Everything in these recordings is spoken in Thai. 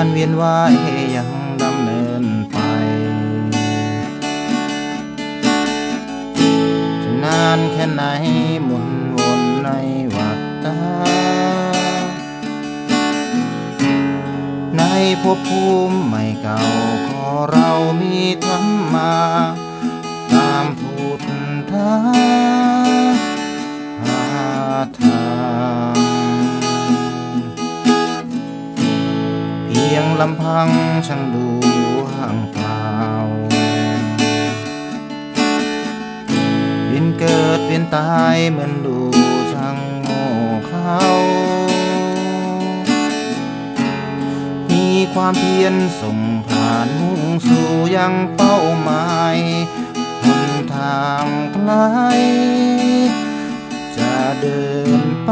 การเวียนว่ายยังดำเนินไป จะนานแค่ไหนหมุนวนในวัฏฏะในภพภูมิใหม่เก่าขอเรามีทั้ง ยงลำพังช่างดูห่างเปล่าเวียนเกิดเวียนตายเหมือนดูช่างโง่เขามีความเพียรส่งผ่านมุ่งสู่ยังเป้าหมายหนทางไกลจะเดินไป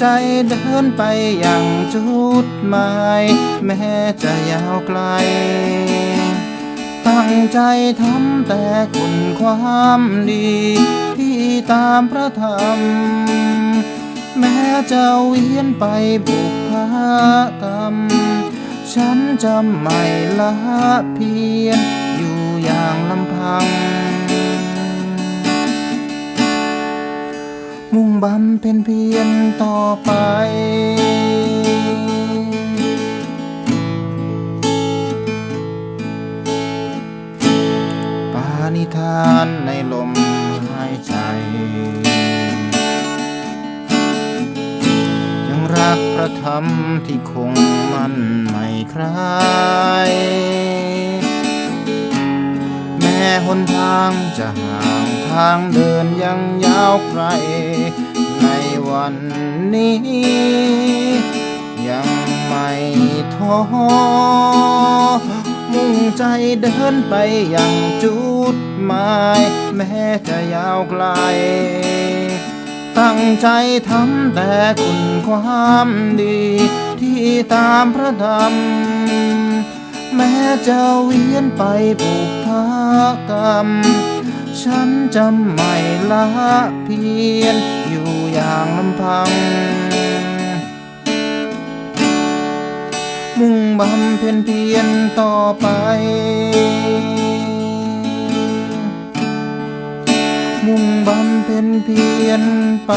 ใจเดินไปอย่างจุดหมายแม้จะยาวไกล ตั้งใจทำแต่คุณความดีที่ตามพระธรรม แม้จะเวียนไปบุพกรรม ฉันจะไม่ละเพียรอยู่อย่างลำพัง มุ่งบำเพ็ญเพียรต่อไป ปานิธานในลมหายใจ ยังรักพระธรรมที่คงมั่นไม่คลายแม้หนทางจะห่าง ทางเดินยังยาวไกล ในวันนี้ ยังไม่ท้อมุ่งใจเดินไปอย่างจุดหมาย แม้จะยาวไกล ตั้งใจทำแต่คุณความดี ที่ตามพระธรรมแม้จะเวียนไปบุพกรรม ฉันจะไม่ละเพียนอยู่อย่างลำพัง มุ่งบำเพ็ญเพียรต่อไป มุ่งบำเพ็ญเพียรไป